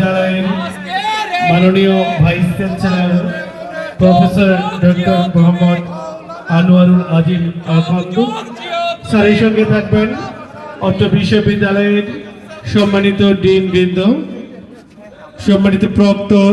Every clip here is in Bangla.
বিশ্ববিদ্যালয়ের মাননীয় vice chancellor professor doctor Mohammad Anwarul Azim Alkhand স্যারের সঙ্গে থাকবেন অত্র বিশ্ববিদ্যালয়ের সম্মানিত ডিন বৃন্দ সম্মানিত প্রক্টর।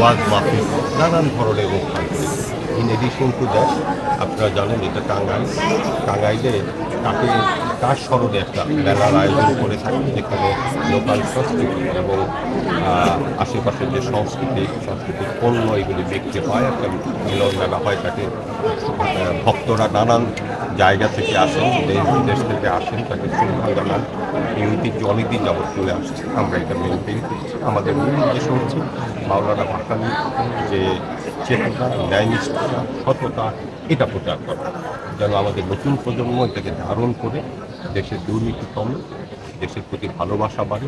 ওয়াজ মাহফিল নানান ধরনের অনুষ্ঠান ইন এডিশন টু দ্যাট আপনারা জানেন এটা টাঙ্গাইল। টাঙ্গাইলে তাকে, তার স্মরণে একটা মেলার আয়োজন করে থাকি, যেখানে লোকাল সংস্কৃতি এবং আশেপাশের যে সংস্কৃতি সাংস্কৃতিক পণ্য এগুলি দেখতে পায়, একটা মিলন মেলা হয় তাকে। ভক্তরা নানান জায়গা থেকে আসেন দেশ বিদেশ থেকে আসেন তাকে এই ঐতিহ্য অনেকদিন যাবৎ চলে আসছে। আমরা এটা মেনটেন আমাদের মূল উদ্দেশ্য হচ্ছে মাওলানা ভাসানির যে চেতনা ন্যায়নিষ্ঠতা সততা এটা প্রচার করা। যেন আমাদের নতুন প্রজন্ম এটাকে ধারণ করে দেশের দুর্নীতি কমে দেশের প্রতি ভালোবাসা বাড়ে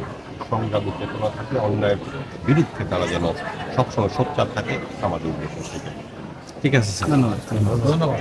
সংগ্রামী চেতনা থাকে অন্যায়ের বিরুদ্ধে তারা যেন সবসময় সোচ্চার থাকে আমাদের উদ্দেশ্য সেটা ঠিক আছে স্যার? ধন্যবাদ।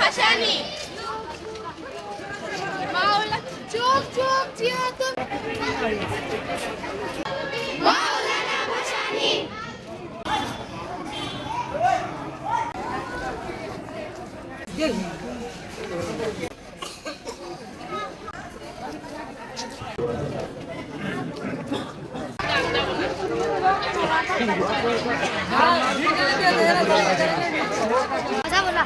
ভাসানী মাওলা চুপ চুপ জিয়া ভাসানী কথা বলা